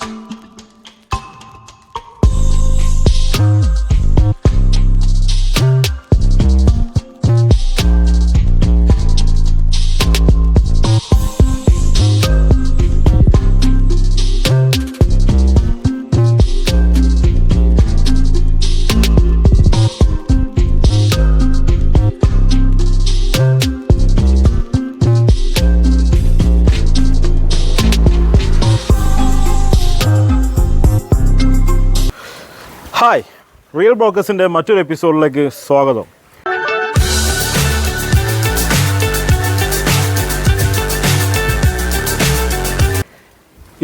Bye. Real ബ്രോക്കേഴ്സിന്റെ മറ്റൊരു എപ്പിസോഡിലേക്ക് സ്വാഗതം.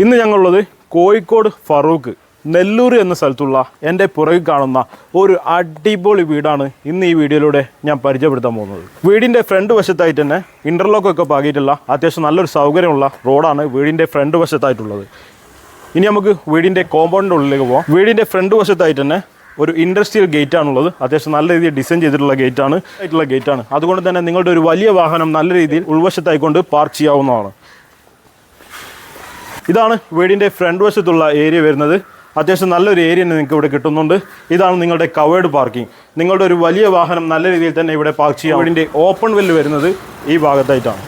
ഇന്ന് ഞങ്ങളുള്ളത് കോഴിക്കോട് ഫറൂഖ് നെല്ലൂർ എന്ന സ്ഥലത്തുള്ള എന്റെ പുറകിൽ കാണുന്ന ഒരു അടിപൊളി വീടാണ് ഇന്ന് ഈ വീഡിയോയിലൂടെ ഞാൻ പരിചയപ്പെടുത്താൻ പോകുന്നത്. വീടിന്റെ ഫ്രണ്ട് വശത്തായിട്ട് തന്നെ ഇന്റർലോക്കൊക്കെ പാകിയിട്ടുള്ള അത്യാവശ്യം നല്ലൊരു സൗകര്യമുള്ള റോഡാണ് വീടിന്റെ ഫ്രണ്ട് വശത്തായിട്ടുള്ളത്. ഇനി നമുക്ക് വീടിന്റെ കോമ്പൗണ്ടിന്റെ ഉള്ളിലേക്ക് പോകാം വീടിന്റെ ഫ്രണ്ട് വശത്തായിട്ട് തന്നെ ഒരു ഇൻഡസ്ട്രിയൽ ഗേറ്റ് ആണുള്ളത് അത്യാവശ്യം നല്ല രീതിയിൽ ഡിസൈൻ ചെയ്തിട്ടുള്ള ഗേറ്റ് ആണ് ആയിട്ടുള്ള ഗേറ്റ് ആണ് അതുകൊണ്ട് തന്നെ നിങ്ങളുടെ ഒരു വലിയ വാഹനം നല്ല രീതിയിൽ ഉൾവശത്തായിക്കൊണ്ട് പാർക്ക് ചെയ്യാവുന്നതാണ്. ഇതാണ് വീടിന്റെ ഫ്രണ്ട് വശത്തുള്ള ഏരിയ വരുന്നത്. അത്യാവശ്യം നല്ലൊരു ഏരിയ തന്നെ നിങ്ങൾക്ക് ഇവിടെ കിട്ടുന്നുണ്ട്. ഇതാണ് നിങ്ങളുടെ കവേർഡ് പാർക്കിംഗ്. നിങ്ങളുടെ ഒരു വലിയ വാഹനം നല്ല രീതിയിൽ തന്നെ ഇവിടെ പാർക്ക് ചെയ്യാം. വീടിന്റെ ഓപ്പൺ വെല്ല് വരുന്നത് ഈ ഭാഗത്തായിട്ടാണ്.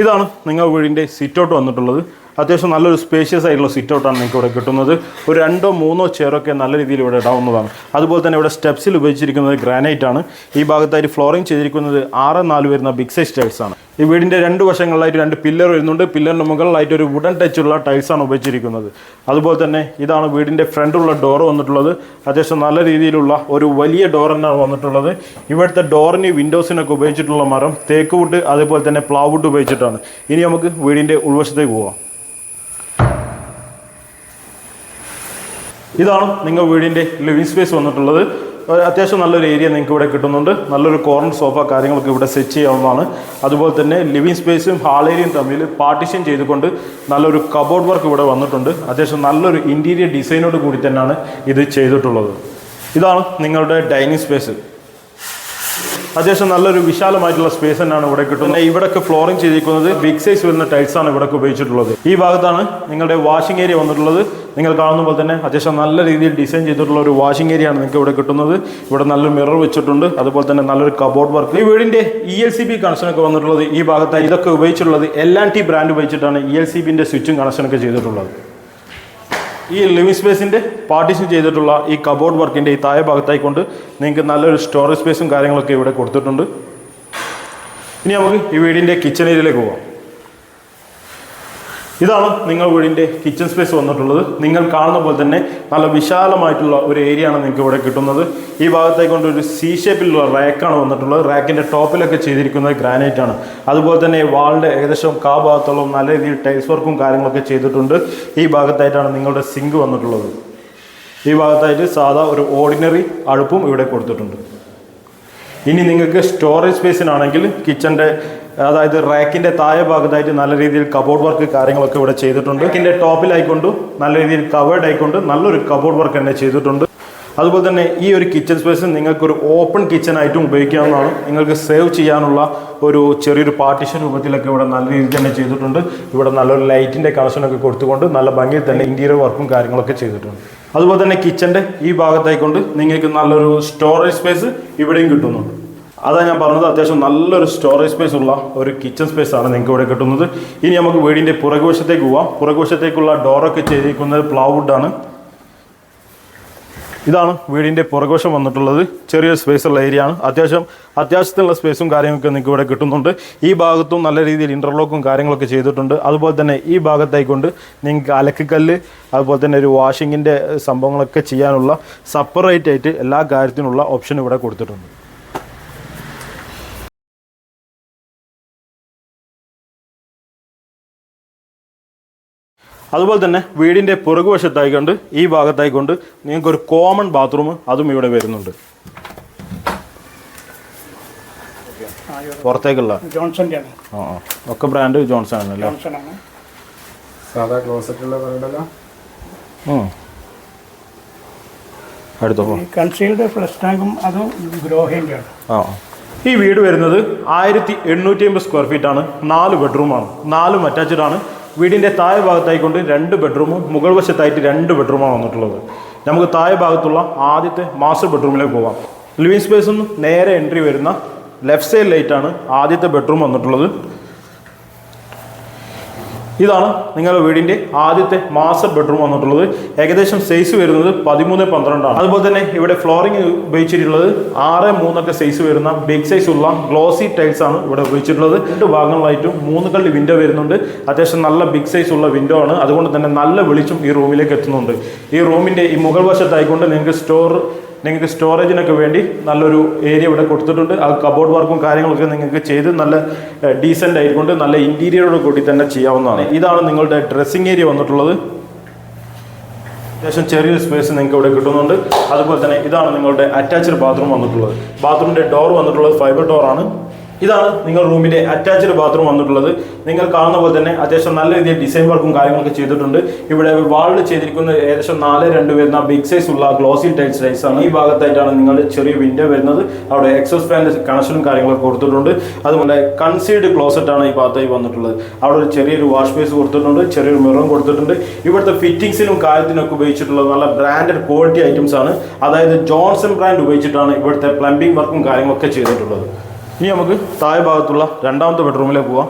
ഇതാണ് നിങ്ങൾ വീടിന്റെ സിറ്റ് ഔട്ട് വന്നിട്ടുള്ളത്. അത്യാവശ്യം നല്ലൊരു സ്പേഷ്യസ് ആയിട്ടുള്ള സിറ്റ് ഔട്ടാണ് നിങ്ങൾക്ക് ഇവിടെ കിട്ടുന്നത്. ഒരു രണ്ടോ മൂന്നോ ചെയറൊക്കെ നല്ല രീതിയിൽ ഇവിടെ ഇടാവുന്നതാണ്. അതുപോലെ തന്നെ ഇവിടെ സ്റ്റെപ്സിൽ ഉപയോഗിച്ചിരിക്കുന്നത് ഗ്രാനൈറ്റ് ആണ്. ഈ ഭാഗത്തായിട്ട് ഫ്ലോറിംഗ് ചെയ്തിരിക്കുന്നത് ആറ് നാല് വരുന്ന ബിഗ് സൈസ് ടൈൽസ് ആണ്. ഈ വീടിന്റെ രണ്ട് വശങ്ങളിലായിട്ട് രണ്ട് പില്ലർ വരുന്നുണ്ട്. പില്ലറിന്റെ മുകളിലായിട്ട് ഒരു വുഡൻ ടച്ചുള്ള ടൈൽസ് ആണ് ഉപയോഗിച്ചിരിക്കുന്നത്. അതുപോലെ തന്നെ ഇതാണ് വീടിന്റെ ഫ്രണ്ടിലുള്ള ഡോർ വന്നിട്ടുള്ളത്. അത്യാവശ്യം നല്ല രീതിയിലുള്ള ഒരു വലിയ ഡോർ തന്നെയാണ് വന്നിട്ടുള്ളത്. ഇവിടുത്തെ ഡോറിന് വിൻഡോസിനൊക്കെ ഉപയോഗിച്ചിട്ടുള്ള മരം തേക്ക് വുഡ് അതുപോലെ തന്നെ പ്ലാവുഡ് ഉപയോഗിച്ചിട്ടാണ്. ഇനി നമുക്ക് വീടിന്റെ ഉൾവശത്തേക്ക് പോവാം. ഇതാണ് നിങ്ങൾ വീടിന്റെ ലിവിങ് സ്പേസ് വന്നിട്ടുള്ളത്. അത്യാവശ്യം നല്ലൊരു ഏരിയ നിങ്ങൾക്ക് ഇവിടെ കിട്ടുന്നുണ്ട്. നല്ലൊരു കോർണർ സോഫ കാര്യങ്ങളൊക്കെ ഇവിടെ സെറ്റ് ചെയ്യാവുന്നതാണ്. അതുപോലെ തന്നെ ലിവിങ് സ്പേസും ഹാൾ ഏരിയയും തമ്മിൽ പാർട്ടിഷൻ ചെയ്തുകൊണ്ട് നല്ലൊരു കബോർഡ് വർക്ക് ഇവിടെ വന്നിട്ടുണ്ട്. അത്യാവശ്യം നല്ലൊരു ഇന്റീരിയർ ഡിസൈനോട് കൂടി തന്നെയാണ് ഇത് ചെയ്തിട്ടുള്ളത്. ഇതാണ് നിങ്ങളുടെ ഡൈനിങ് സ്പേസ് അത്യാവശ്യം നല്ലൊരു വിശാലമായിട്ടുള്ള സ്പേസ് തന്നെയാണ് ഇവിടെ കിട്ടുന്നത്. ഇവിടൊക്കെ ഫ്ലോറിംഗ് ചെയ്തിരിക്കുന്നത് ബിഗ് സൈസ് വരുന്ന ടൈൽസ് ആണ് ഇവിടെ ഉപയോഗിച്ചിട്ടുള്ളത്. ഈ ഭാഗത്താണ് നിങ്ങളുടെ വാഷിംഗ് ഏരിയ വന്നിട്ടുള്ളത്. നിങ്ങൾ കാണുന്ന പോലെ തന്നെ അത്യാവശ്യം നല്ല രീതിയിൽ ഡിസൈൻ ചെയ്തിട്ടുള്ള ഒരു വാഷിംഗ് ഏരിയ ആണ് നിങ്ങൾക്ക് ഇവിടെ കിട്ടുന്നത്. ഇവിടെ നല്ലൊരു മിറർ വെച്ചിട്ടുണ്ട്. അതുപോലെ തന്നെ നല്ലൊരു കബോർഡ് വർക്ക് ഈ വീടിന്റെ ഇ എൽ സി ബി കണക്ഷനൊക്കെ വന്നിട്ടുള്ളത് ഈ ഭാഗത്തായി ഇതൊക്കെ ഉപയോഗിച്ചിട്ടുള്ളത് എൽ ആൻഡ് ടി ബ്രാൻഡ് ഉപയോഗിച്ചിട്ടാണ് ഇ എൽ സി ബിന്റെ സ്വിച്ചും കണക്ഷനൊക്കെ ചെയ്തിട്ടുള്ളത്. ഈ ലിവിങ് സ്പേസിന്റെ പാർട്ടീഷൻ ചെയ്തിട്ടുള്ള ഈ കബോർഡ് വർക്കിന്റെ ഈ താഴെ ഭാഗത്തായി കൊണ്ട് നിങ്ങൾക്ക് നല്ലൊരു സ്റ്റോറേജ് സ്പേസും കാര്യങ്ങളൊക്കെ ഇവിടെ കൊടുത്തിട്ടുണ്ട്. ഇനി നമുക്ക് ഈ വീടിന്റെ കിച്ചൺ ഏരിയയിലേക്ക് പോകാം ഇതാണ് നിങ്ങൾ വീടിന്റെ കിച്ചൺ സ്പേസ് വന്നിട്ടുള്ളത്. നിങ്ങൾ കാണുന്ന പോലെ തന്നെ നല്ല വിശാലമായിട്ടുള്ള ഒരു ഏരിയ ആണ് നിങ്ങൾക്ക് ഇവിടെ കിട്ടുന്നത്. ഈ ഭാഗത്തേക്ക് കൊണ്ട് ഒരു സി ഷേപ്പിലുള്ള റാക്കാണ് വന്നിട്ടുള്ളത്. റാക്കിന്റെ ടോപ്പിലൊക്കെ ചെയ്തിരിക്കുന്നത് ഗ്രാനൈറ്റ് ആണ്. അതുപോലെ തന്നെ വാളിന്റെ ഏകദേശം കാ ഭാഗത്തോളം നല്ല രീതിയിൽ ടൈൽസ് വർക്കും കാര്യങ്ങളൊക്കെ ചെയ്തിട്ടുണ്ട്. ഈ ഭാഗത്തായിട്ടാണ് നിങ്ങളുടെ സിങ്ക് വന്നിട്ടുള്ളത്. ഈ ഭാഗത്തായിട്ട് സാധാ ഒരു ഓർഡിനറി അടുപ്പും ഇവിടെ കൊടുത്തിട്ടുണ്ട്. ഇനി നിങ്ങൾക്ക് സ്റ്റോറേജ് സ്പേസിനാണെങ്കിൽ കിച്ചന്റെ അതായത് റാക്കിന്റെ താഴെ ഭാഗത്തായിട്ട് നല്ല രീതിയിൽ കബോർഡ് വർക്ക് കാര്യങ്ങളൊക്കെ ഇവിടെ ചെയ്തിട്ടുണ്ട്. റാക്കിന്റെ ടോപ്പിലായിക്കൊണ്ട് നല്ല രീതിയിൽ കവേർഡ് ആയിക്കൊണ്ട് നല്ലൊരു കബോർഡ് വർക്ക് തന്നെ ചെയ്തിട്ടുണ്ട്. അതുപോലെ തന്നെ ഈ ഒരു കിച്ചൺ സ്പേസ് നിങ്ങൾക്ക് ഒരു ഓപ്പൺ കിച്ചൺ ആയിട്ടും ഉപയോഗിക്കാവുന്നതാണ്. നിങ്ങൾക്ക് സേവ് ചെയ്യാനുള്ള ഒരു ചെറിയൊരു പാർട്ടിഷൻ രൂപത്തിലൊക്കെ ഇവിടെ നല്ല രീതിയിൽ തന്നെ ചെയ്തിട്ടുണ്ട്. ഇവിടെ നല്ലൊരു ലൈറ്റിന്റെ കണക്ഷനൊക്കെ കൊടുത്തുകൊണ്ട് നല്ല ഭംഗിയിൽ തന്നെ ഇന്റീരിയർ വർക്കും കാര്യങ്ങളൊക്കെ ചെയ്തിട്ടുണ്ട്. അതുപോലെ തന്നെ കിച്ചന്റെ ഈ ഭാഗത്തായിക്കൊണ്ട് നിങ്ങൾക്ക് നല്ലൊരു സ്റ്റോറേജ് സ്പേസ് ഇവിടെയും കിട്ടുന്നുണ്ട്. അതാ ഞാൻ പറഞ്ഞത്. അത്യാവശ്യം നല്ലൊരു സ്റ്റോറേജ് സ്പേസ് ഉള്ള ഒരു കിച്ചൺ സ്പേസ് ആണ് നിങ്ങൾക്ക് ഇവിടെ കിട്ടുന്നത്. ഇനി നമുക്ക് വീടിന്റെ പുറകുവശത്തേക്ക് പോവാം. പുറകുവശത്തേക്കുള്ള ഡോറൊക്കെ ചെയ്തിരിക്കുന്നത് പ്ലാവുഡ് ആണ്. ഇതാണ് വീടിന്റെ പുറകുവശം വന്നിട്ടുള്ളത്. ചെറിയ സ്പേസുള്ള ഏരിയ ആണ്. അത്യാവശ്യം അത്യാവശ്യത്തിനുള്ള സ്പേസും കാര്യങ്ങളൊക്കെ നിങ്ങൾക്ക് ഇവിടെ കിട്ടുന്നുണ്ട്. ഈ ഭാഗത്തും നല്ല രീതിയിൽ ഇന്റർലോക്കും കാര്യങ്ങളൊക്കെ ചെയ്തിട്ടുണ്ട്. അതുപോലെ തന്നെ ഈ ഭാഗത്തായിക്കൊണ്ട് നിങ്ങൾക്ക് അലക്കിക്കല്ല് അതുപോലെ തന്നെ ഒരു വാഷിങ്ങിന്റെ സംഭവങ്ങളൊക്കെ ചെയ്യാനുള്ള സെപ്പറേറ്റ് ആയിട്ട് എല്ലാ കാര്യത്തിനുള്ള ഓപ്ഷൻ ഇവിടെ കൊടുത്തിട്ടുണ്ട്. അതുപോലെ തന്നെ വീടിന്റെ പുറകുവശത്തായിക്കൊണ്ട് ഈ ഭാഗത്തായിക്കൊണ്ട് നിങ്ങൾക്ക് ഒരു കോമൺ ബാത്റൂം അതും ഇവിടെ വരുന്നുണ്ട്. പുറത്തേക്കുള്ള. ജോൺസന്റെ ആണ് ആ ആ. ഒക്കെ ബ്രാൻഡ് ജോൺസൺ ആണല്ലേ ജോൺസൺ ആണ് സാധാ ക്ലോസറ്റുള്ള പറയണ്ടല്ലോ ഉം. അടുത്തോ? പോ. ഈ കൺസീൽഡ് ഫ്ലഷ് ടാങ്കും അതും ഗ്രോഹിന്റെ ആണ് ആ ആ. ഈ വീട് വരുന്നത് ആയിരത്തി എണ്ണൂറ്റി അമ്പത് സ്ക്വയർ ഫീറ്റ് ആണ്. നാല് ബെഡ്റൂം ആണ്. നാലും അറ്റാച്ച്ഡ് ആണ്. വീടിന്റെ താഴെ ഭാഗത്തായിക്കൊണ്ട് രണ്ട് ബെഡ്റൂമും മുകൾ വശത്തായിട്ട് രണ്ട് ബെഡ്റൂമാണ് വന്നിട്ടുള്ളത്. നമുക്ക് താഴെ ഭാഗത്തുള്ള ആദ്യത്തെ മാസ്റ്റർ ബെഡ്റൂമിലേക്ക് പോകാം ലിവിങ് സ്പേസിൽ നിന്ന് നേരെ എൻട്രി വരുന്ന ലെഫ്റ്റ് സൈഡ് ലൈറ്റാണ് ആദ്യത്തെ ബെഡ്റൂം വന്നിട്ടുള്ളത്. ഇതാണ് നിങ്ങളുടെ വീടിന്റെ ആദ്യത്തെ മാസ്റ്റർ ബെഡ്റൂം വന്നിട്ടുള്ളത്. ഏകദേശം സൈസ് വരുന്നത് പതിമൂന്ന് പന്ത്രണ്ടാണ്. അതുപോലെ തന്നെ ഇവിടെ ഫ്ലോറിംഗ് ഉപയോഗിച്ചിട്ടുള്ളത് ആറ് മൂന്നൊക്കെ സൈസ് വരുന്ന ബിഗ് സൈസ് ഉള്ള ഗ്ലോസി ടൈൽസ് ആണ് ഇവിടെ ഉപയോഗിച്ചിട്ടുള്ളത്. രണ്ട് ഭാഗങ്ങളായിട്ടും മൂന്ന് കള്ളി വിൻഡോ വരുന്നുണ്ട്. അത്യാവശ്യം നല്ല ബിഗ് സൈസ് ഉള്ള വിൻഡോ ആണ്. അതുകൊണ്ട് തന്നെ നല്ല വെളിച്ചം ഈ റൂമിലേക്ക് എത്തുന്നുണ്ട്. ഈ റൂമിന്റെ ഈ മുകൾ വശത്തായിക്കൊണ്ട് നിങ്ങൾക്ക് സ്റ്റോർ നിങ്ങൾക്ക് സ്റ്റോറേജിനൊക്കെ വേണ്ടി നല്ലൊരു ഏരിയ ഇവിടെ കൊടുത്തിട്ടുണ്ട്. ആ കബോർഡ് വർക്കും കാര്യങ്ങളൊക്കെ നിങ്ങൾക്ക് ചെയ്ത് നല്ല ഡീസന്റ് ആയിക്കൊണ്ട് നല്ല ഇന്റീരിയറോട് കൂടി തന്നെ ചെയ്യാവുന്നതാണ്. ഇതാണ് നിങ്ങളുടെ ഡ്രസ്സിങ് ഏരിയ വന്നിട്ടുള്ളത്. അത്യാവശ്യം ചെറിയൊരു സ്പേസ് നിങ്ങൾക്ക് ഇവിടെ കിട്ടുന്നുണ്ട്. അതുപോലെ തന്നെ ഇതാണ് നിങ്ങളുടെ അറ്റാച്ച്ഡ് ബാത്റൂം വന്നിട്ടുള്ളത്. ബാത്റൂമിന്റെ ഡോർ വന്നിട്ടുള്ളത് ഫൈബർ ഡോറാണ് ഇതാണ് നിങ്ങൾ റൂമിന്റെ അറ്റാച്ച്ഡ് ബാത്റൂം വന്നിട്ടുള്ളത്. നിങ്ങൾ കാണുന്ന പോലെ തന്നെ അത്യാവശ്യം നല്ല രീതിയിൽ ഡിസൈൻ വർക്കും കാര്യങ്ങളൊക്കെ ചെയ്തിട്ടുണ്ട്. ഇവിടെ വാളിൽ ചെയ്തിരിക്കുന്ന ഏകദേശം നാല് രണ്ട് വരുന്ന ബിഗ് സൈസ് ഉള്ള ഗ്ലോസി ടൈൽസ് ടൈൽസ് ആണ്. ഈ ഭാഗത്തായിട്ടാണ് നിങ്ങൾ ചെറിയ വിൻഡോ വരുന്നത്. അവിടെ എക്സോസ് ഫാനിന്റെ കണക്ഷനും കാര്യങ്ങളൊക്കെ കൊടുത്തിട്ടുണ്ട്. അതുപോലെ കൺസീൽഡ് ക്ലോസറ്റ് ആണ് ഈ ഭാഗത്തായി വന്നിട്ടുള്ളത്. അവിടെ ഒരു ചെറിയൊരു വാഷ് ബേസ് കൊടുത്തിട്ടുണ്ട്. ചെറിയൊരു മിററും കൊടുത്തിട്ടുണ്ട്. ഇവിടുത്തെ ഫിറ്റിംഗ്സിനും കാര്യത്തിനൊക്കെ ഉപയോഗിച്ചിട്ടുള്ള നല്ല ബ്രാൻഡഡ് ക്വാളിറ്റി ഐറ്റംസ് ആണ്. അതായത് ജോൺസൺ ബ്രാൻഡ് ഉപയോഗിച്ചിട്ടാണ് ഇവിടുത്തെ പ്ലംബിംഗ് വർക്കും കാര്യങ്ങളൊക്കെ ചെയ്തിട്ടുള്ളത്. ഇനി നമുക്ക് താഴെ ഭാഗത്തുള്ള രണ്ടാമത്തെ ബെഡ്റൂമിലേക്ക് പോവാം.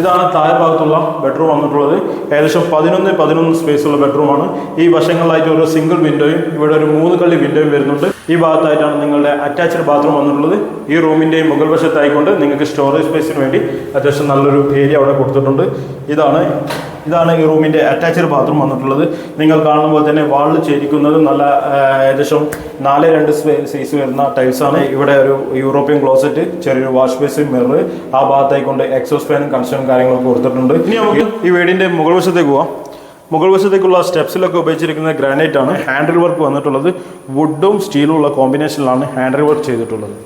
ഇതാണ് താഴെ ഭാഗത്തുള്ള ബെഡ്റൂം വന്നിട്ടുള്ളത്. ഏകദേശം പതിനൊന്ന് പതിനൊന്ന് സ്പേസുള്ള ബെഡ്റൂമാണ് ഈ വശങ്ങളിലായിട്ട് ഒരു സിംഗിൾ വിൻഡോയും ഇവിടെ ഒരു മൂന്ന് കള്ളി വിൻഡോയും വരുന്നുണ്ട്. ഈ ഭാഗത്തായിട്ടാണ് നിങ്ങളുടെ അറ്റാച്ച്ഡ് ബാത്റൂം വന്നിട്ടുള്ളത്. ഈ റൂമിന്റെയും മുകൾ വശത്തായിക്കൊണ്ട് നിങ്ങൾക്ക് സ്റ്റോറേജ് സ്പേസിന് വേണ്ടി അത്യാവശ്യം നല്ലൊരു ഏരിയ അവിടെ കൊടുത്തിട്ടുണ്ട്. ഇതാണ് ഇതാണ് ഈ റൂമിന്റെ അറ്റാച്ച്ഡ് ബാത്റൂം വന്നിട്ടുള്ളത്. നിങ്ങൾ കാണുന്ന പോലെ തന്നെ വാളിൽ ചേരിക്കുന്നത് നല്ല ഏകദേശം നാല് രണ്ട് സൈസ് വരുന്ന ടൈൽസ് ആണ്. ഇവിടെ ഒരു യൂറോപ്യൻ ക്ലോസറ്റ് ചെറിയൊരു വാഷ് ബേസ് മിറർ ആ ഭാഗത്തായിക്കൊണ്ട് എക്സോസ് ഫാനും കൺസേണും കാര്യങ്ങളൊക്കെ കൊടുത്തിട്ടുണ്ട്. ഇനി നമുക്ക് ഈ വീടിന്റെ മുകൾ വശത്തേക്ക് പോവാം. മുകൾ വശത്തേക്കുള്ള സ്റ്റെപ്സിലൊക്കെ ഉപയോഗിച്ചിരിക്കുന്നത് ഗ്രാനൈറ്റ് ആണ്. ഹാൻഡിൽ വർക്ക് വന്നിട്ടുള്ളത്. വുഡും സ്റ്റീലും ഉള്ള കോമ്പിനേഷനിലാണ് ഹാൻഡിൽ വർക്ക് ചെയ്തിട്ടുള്ളത്.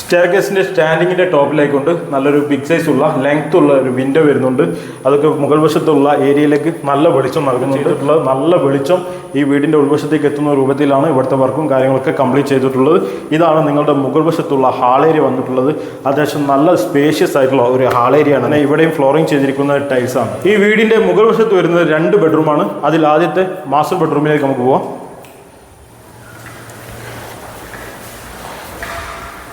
സ്റ്റെയർകേസിന്റെ സ്റ്റാൻഡിങ്ങിന്റെ ടോപ്പിലേക്കൊണ്ട് നല്ലൊരു ബിഗ് സൈസ് ഉള്ള ലെങ്ത് ഉള്ള ഒരു വിൻഡോ വരുന്നുണ്ട്. അതൊക്കെ മുകൾ വശത്തുള്ള ഏരിയയിലേക്ക് നല്ല വെളിച്ചം നൽകുന്നുണ്ട്. നല്ല വെളിച്ചം ഈ വീടിന്റെ ഉൾവശത്തേക്ക് എത്തുന്ന രൂപത്തിലാണ് ഇവിടുത്തെ വർക്കും കാര്യങ്ങളൊക്കെ കംപ്ലീറ്റ് ചെയ്തിട്ടുള്ളത്. ഇതാണ് നിങ്ങളുടെ മുകൾ വശത്തുള്ള ഹാൾ ഏരിയ വന്നിട്ടുള്ളത്. അത്യാവശ്യം നല്ല സ്പേഷ്യസ് ആയിട്ടുള്ള ഒരു ഹാൾ ഏരിയ ആണ്. ഇവിടെയും ഫ്ലോറിംഗ് ചെയ്തിരിക്കുന്ന ടൈൽസാണ് ആണ്. ഈ വീടിന്റെ മുകൾ വശത്ത് വരുന്നത് രണ്ട് ബെഡ്റൂമാണ് അതിൽ ആദ്യത്തെ മാസ്റ്റർ ബെഡ്റൂമിലേക്ക് നമുക്ക് പോവാം.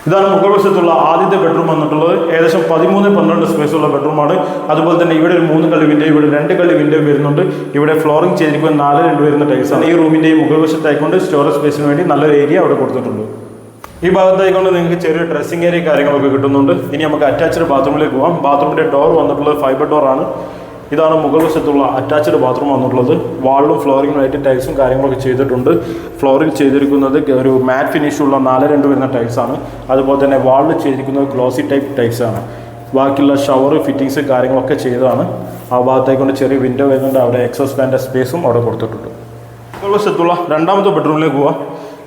ഇതാണ് മുകൾ വശത്തുള്ള ആദ്യത്തെ ബെഡ്റൂം വന്നിട്ടുള്ളത്. ഏകദേശം പതിമൂന്ന് പന്ത്രണ്ട് സ്പേസ് ഉള്ള ബെഡ്റൂമാണ് അതുപോലെ തന്നെ ഇവിടെ ഒരു മൂന്ന് കള്ളി വിൻഡോ ഇവിടെ രണ്ട് കള്ളി വിൻഡോ വരുന്നുണ്ട്. ഇവിടെ ഫ്ലോറിംഗ് ചെയ്തിരിക്കുന്ന നാല് രണ്ട് വരുന്ന ടൈൽസ് ആണ്. ഈ റൂമിന്റെ മുകൾ വശത്തായിക്കൊണ്ട് സ്റ്റോറേജ് സ്പേസിന് വേണ്ടി നല്ലൊരു ഏരിയ അവിടെ കൊടുത്തിട്ടുണ്ട്. ഈ ഭാഗത്തായിക്കൊണ്ട് നിങ്ങൾക്ക് ചെറിയ ഡ്രസ്സിംഗ് ഏരിയ കാര്യങ്ങളൊക്കെ കിട്ടുന്നുണ്ട്. ഇനി നമുക്ക് അറ്റാച്ച്ഡ് ബാത്റൂമിലേക്ക് പോകാം ബാത്റൂമിന്റെ ഡോർ വന്നിട്ടുള്ളത് ഫൈബർ ഡോറാണ് ഇതാണ് മുകൾ വശത്തുള്ള അറ്റാച്ച്ഡ് ബാത്റൂം വന്നിട്ടുള്ളത്. വാളിലും ഫ്ലോറിംഗുമായിട്ട് ടൈൽസും കാര്യങ്ങളൊക്കെ ചെയ്തിട്ടുണ്ട്. ഫ്ലോറിൽ ചെയ്തിരിക്കുന്നത് ഒരു മാറ്റ് ഫിനിഷ് ഉള്ള നാല് രണ്ട് വരുന്ന ടൈൽസ് ആണ്. അതുപോലെ തന്നെ വാളിൽ ചെയ്തിരിക്കുന്നത് ഗ്ലോസി ടൈപ്പ് ടൈൽസ് ആണ്. ബാക്കിയുള്ള ഷവർ ഫിറ്റിങ്സ് കാര്യങ്ങളൊക്കെ ചെയ്തതാണ്. ആ ഭാഗത്തേക്കൊണ്ട് ചെറിയ വിൻഡോ വരുന്നുണ്ട്. അവിടെ എക്സോസ് ഫാന്റെ സ്പേസും അവിടെ കൊടുത്തിട്ടുണ്ട്. മുകൾ വശത്തുള്ള രണ്ടാമത്തെ ബെഡ്റൂമിലേക്ക് പോവാം.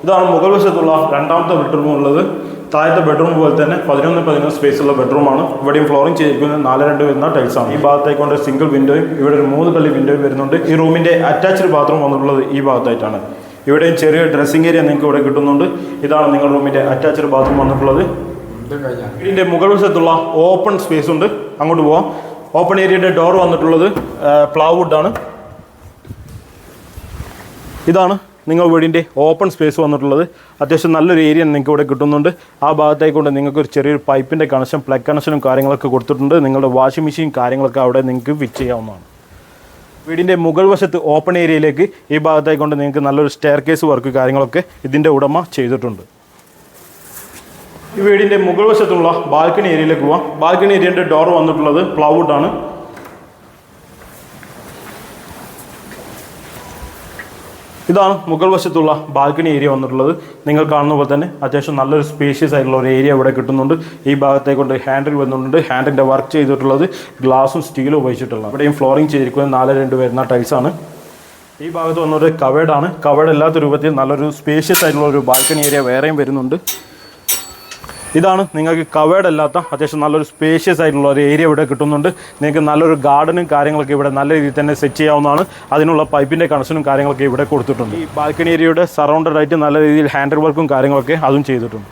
ഇതാണ് മുകൾ വശത്തുള്ള രണ്ടാമത്തെ ബെഡ്റൂം ഉള്ളത്. താഴത്തെ ബെഡ്റൂം പോലെ തന്നെ പതിനൊന്ന് പതിനൊന്ന് സ്പേസ് ഉള്ള ബെഡ്റൂമാണ് ഇവിടെയും ഫ്ലോറിംഗ് ചെയ്തിരിക്കുന്നത് നാല് രണ്ട് വരുന്ന ടൈൽസ് ആണ്. ഈ ഭാഗത്തേക്കൊണ്ട് സിംഗിൾ വിൻഡോയും ഇവിടെ ഒരു മൂന്ന് കള്ളി വിൻഡോയും വരുന്നുണ്ട്. ഈ റൂമിന്റെ അറ്റാച്ച്ഡ് ബാത്റൂം വന്നിട്ടുള്ളത് ഈ ഭാഗത്തായിട്ടാണ്. ഇവിടെയും ചെറിയ ഡ്രസ്സിംഗ് ഏരിയ നിങ്ങൾക്ക് ഇവിടെ കിട്ടുന്നുണ്ട്. ഇതാണ് നിങ്ങളുടെ റൂമിന്റെ അറ്റാച്ച്ഡ് ബാത്റൂം വന്നിട്ടുള്ളത്. ഇതിന്റെ മുകൾ വശത്തുള്ള ഓപ്പൺ സ്പേസ് ഉണ്ട്. അങ്ങോട്ട് പോവാം. ഓപ്പൺ ഏരിയയുടെ ഡോർ വന്നിട്ടുള്ളത് പ്ലാവുഡ് ആണ്. ഇതാണ് നിങ്ങൾ വീടിന്റെ ഓപ്പൺ സ്പേസ് വന്നിട്ടുള്ളത്. അത്യാവശ്യം നല്ലൊരു ഏരിയ നിങ്ങൾക്ക് ഇവിടെ കിട്ടുന്നുണ്ട്. ആ ഭാഗത്തേക്കൊണ്ട് നിങ്ങൾക്ക് ഒരു ചെറിയൊരു പൈപ്പിന്റെ കണക്ഷൻ പ്ലഗ് കണക്ഷനും കാര്യങ്ങളൊക്കെ കൊടുത്തിട്ടുണ്ട്. നിങ്ങളുടെ വാഷിംഗ് മെഷീൻ കാര്യങ്ങളൊക്കെ അവിടെ നിങ്ങൾക്ക് ഫിറ്റ് ചെയ്യാവുന്നതാണ്. വീടിന്റെ മുകൾ വശത്ത് ഓപ്പൺ ഏരിയയിലേക്ക് ഈ ഭാഗത്തേക്കൊണ്ട് നിങ്ങൾക്ക് നല്ലൊരു സ്റ്റെയർ കേസ് വർക്ക് കാര്യങ്ങളൊക്കെ ഇതിന്റെ ഉടമ ചെയ്തിട്ടുണ്ട്. ഈ വീടിന്റെ മുകൾ വശത്തുള്ള ബാൽക്കണി ഏരിയയിലേക്ക് പോവാം. ബാൽക്കണി ഏരിയന്റെ ഡോർ വന്നിട്ടുള്ളത് പ്ലൗഡ് ആണ്. ഇതാണ് മുകൾ വശത്തുള്ള ബാൽക്കണി ഏരിയ വന്നിട്ടുള്ളത്. നിങ്ങൾ കാണുന്ന പോലെ തന്നെ അത്യാവശ്യം നല്ലൊരു സ്പേഷ്യസ് ആയിട്ടുള്ള ഒരു ഏരിയ ഇവിടെ കിട്ടുന്നുണ്ട്. ഈ ഭാഗത്തേക്കൊണ്ട് ഹാൻഡിൽ വന്നിട്ടുണ്ട് ഹാൻഡിന്റെ വർക്ക് ചെയ്തിട്ടുള്ളത് ഗ്ലാസും സ്റ്റീലും ഉപയോഗിച്ചിട്ടുള്ള ഇവിടെയും ഫ്ലോറിംഗ് ചെയ്തിരിക്കുന്നത് നാല് രണ്ട് വരുന്ന ടൈൽസ് ആണ്. ഈ ഭാഗത്ത് വന്നൊരു കവേഡാണ് കവേഡ് അല്ലാത്ത രൂപത്തിൽ നല്ലൊരു സ്പേഷ്യസ് ആയിട്ടുള്ള ഒരു ബാൽക്കണി ഏരിയ വേറെയും വരുന്നുണ്ട്. ഇതാണ് നിങ്ങൾക്ക് കവേഡ് അല്ലാത്ത അത്യാവശ്യം നല്ലൊരു സ്പേഷ്യസ് ആയിട്ടുള്ള ഒരു ഏരിയ ഇവിടെ കിട്ടുന്നുണ്ട്. നിങ്ങൾക്ക് നല്ലൊരു ഗാർഡനും കാര്യങ്ങളൊക്കെ ഇവിടെ നല്ല രീതിയിൽ തന്നെ സെറ്റ് ചെയ്യാവുന്നതാണ്. അതിനുള്ള പൈപ്പിന്റെ കണക്ഷനും കാര്യങ്ങളൊക്കെ ഇവിടെ കൊടുത്തിട്ടുണ്ട്. ഈ ബാൽക്കണി ഏരിയയുടെ സറൗണ്ടഡ് ആയിട്ട് നല്ല രീതിയിൽ ഹാൻഡിൽ വർക്കും കാര്യങ്ങളൊക്കെ അതും ചെയ്തിട്ടുണ്ട്.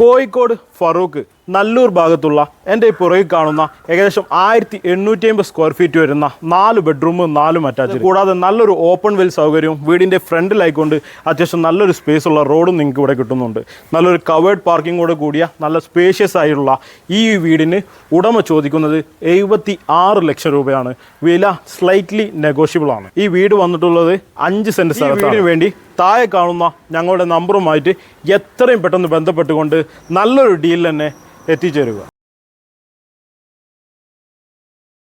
കോഴിക്കോട് ഫറൂഖ് നല്ലൂർ ഭാഗത്തുള്ള എന്റെ പുറകിൽ കാണുന്ന ഏകദേശം ആയിരത്തി എണ്ണൂറ്റി അമ്പത് സ്ക്വയർ ഫീറ്റ് വരുന്ന നാല് ബെഡ്റൂമും നാലും അറ്റാച്ച് കൂടാതെ നല്ലൊരു ഓപ്പൺ വെൽ സൗകര്യവും വീടിന്റെ ഫ്രണ്ടിലായിക്കൊണ്ട് അത്യാവശ്യം നല്ലൊരു സ്പേസ് ഉള്ള റോഡും നിങ്ങൾക്ക് ഇവിടെ കിട്ടുന്നുണ്ട്. നല്ലൊരു കവേർഡ് കൂടെ കൂടിയ നല്ല സ്പേഷ്യസ് ആയിട്ടുള്ള ഈ വീടിന് ഉടമ ചോദിക്കുന്നത് എഴുപത്തി ആറ് ലക്ഷം രൂപയാണ്. വില സ്ലൈറ്റ്ലി നെഗോഷ്യബിൾ ആണ്. ഈ വീട് വന്നിട്ടുള്ളത് അഞ്ച് സെന്റ് സ്ഥലത്തിന് വേണ്ടി താഴെ കാണുന്ന ഞങ്ങളുടെ നമ്പറുമായിട്ട് എത്രയും പെട്ടെന്ന് ബന്ധപ്പെട്ടുകൊണ്ട് നല്ലൊരു ഡീൽ തന്നെ എത്തിച്ചേരുക.